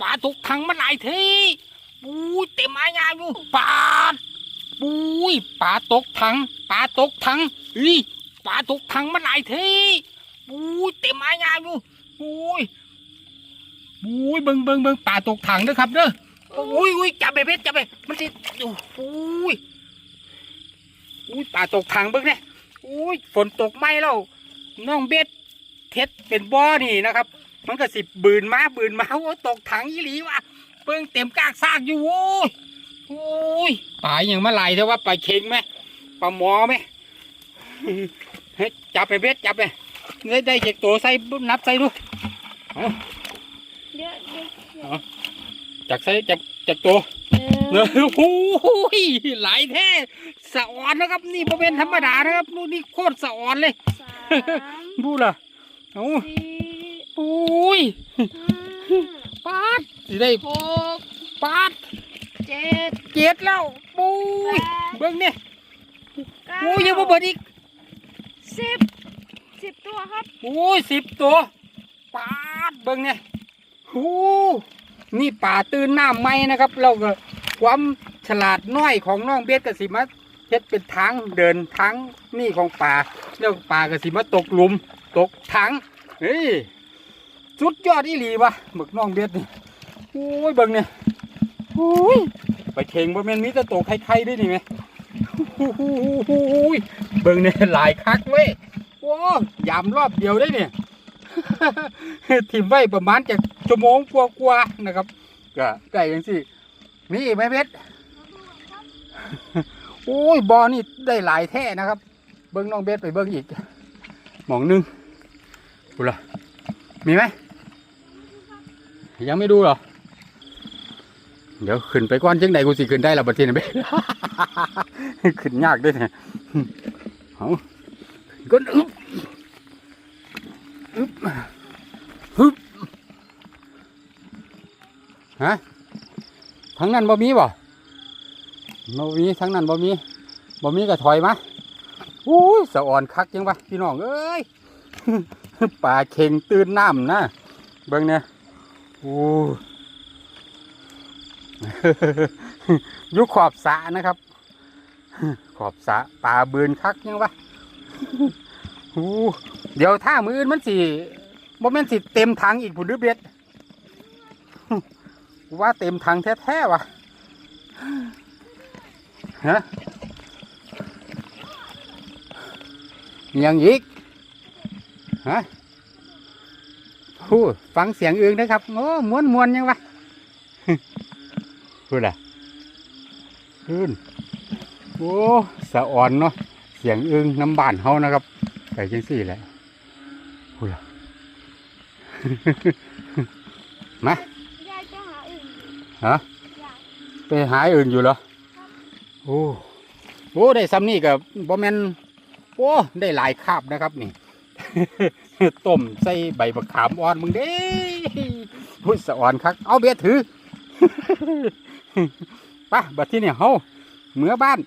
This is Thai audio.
ปลาตกถังมันหลายทีปุ้ยเต็มไม้งาอยู่ปลาปุ้ยปลาตกถังปลาตกถังนี่ปลาตกถังมันหลายทีปุ้ยเต็มไม้งาอยู่ปุ้ยปุ้ยเบิ่งเบิ่งเบิ่งปลาตกถังเด้อครับเด้ออุ้ยอุ้ยจับไปเพชรจับไปมันสิดอุ้ยอุ้ยปลาตกถังเบิ่งเนี่ยอุ้ยฝนตกไหมแล้วน้องเบ็ดเท็ดเป็นบ่อนี่นะครับ มันก็สิบืนมาบืนมาโอ้ตกถังอีหลีว่ะเปิ้งเต็มกากซากอยู่โอ้ยโอ้ยปลาอย่างมาไหลเท่าว่าปลาเค็งไหมปลาหมอไหมเฮ้ยจับไปเบ็ดจับไปได้ได้เจ็กตัวใส่ปุ๊บนับใส่ดูเดี๋ยวเดี๋ยวจักใส่จักจักตัวหนึ่งเนอะโอ้ยหลายแท้สะอ่อนนะครับ นี่บ่เป็นธรรมดานะครับนู่นนี่โคตรสะอ่อนเลยสามดูล่ะเอ้าสี่ โอ้ยห้าปาดสิได้หกปาดเจ็ดเจ็ดแล้วปุ้ยแปดเบิ่งเนี่ยเก้าโอ้ยยังบ่เบิดอีกสิบสิบตัวครับโอ้ยสิบตัวปาดเบิ่งเนี่ยโอ้นี่ป่าตื่นน้ำไหมนะครับ เราก็ความฉลาดน้อยของน้องเบสกสิมาเฮ็ดเป็นทางเดินทางนี่ของป่าแล้วป่ากสิมาตกหลุม ตกทางเฮ้ย สุดยอดอีหลีวะหมึกน้องเบสนี่โอ้ยเบิ่งเนี่ยโอ้ยไปเข่งบ่แม่นมีแต่โตไข่ๆด้วยนี่ไหมโอ้โหเบิ่งเนี่ยหลายคักเว้ยโอ้ยามรอบเดียวได้เนี่ยทิมไว้ประมาณจะชั่วโมงกว่าๆนะครับก็ได้ยังสิมีอีกไหมเพชรโอ้ยบอนี่ได้หลายแท่นะครับ เบิ้งน้องเบสไปเบิ้งอีกหมองหนึงดูละมีไหม ยังไม่ดูเหรอ เดี๋ยวขึ้นไปก่อนจังใดกูสิขึ้นได้ละบัดทีนะเบสขึ้นยากด้วยเนี่ยเอาขึ้นก่อนอึ๊บอึ๊บฮึบฮะทั้งนั้นบ่มีบ่บ่มีทั้งนั้นบ่มีบ่มีก็ถอยมาอู้สะอ่อนคักจังวะพี่น้องเอ้ยป่าเข่งตื่นน้ำนะเบิ่งเนี่ย โอ้ยุขอบสะนะครับ ขอบสะป่าเบือนคักยังวะโอ้เดี๋ยวถ้ามืออื่นมันสิบ่แม่นสิเต็มถังอีกผุนหรือเบ็ดว่าเต็มถังแท้ๆวะฮะยังอีกฮะ โอ้ฟังเสียงอื่นนะครับโอ้มวนมวนยังวะพูดอะขึ้นโอ้สะอ่อนเนาะเสียงอึงน้ำบานเฮานะครับไปจังสี่แหละพูดละมายายจะหาอื่นฮะไปหาอื่นอยู่เหรอโอ้โอ้ได้ซ้ำนี่กับบ่แมนโอ้ได้หลายคาบนะครับนี่ ต้มใส่ใบมะขามอ่อนมึงเด้พุ้ยสะอ่อนคักเอาเบียถือไป่ะบัดที่เนี่ยเฮาเมื่อบ้าน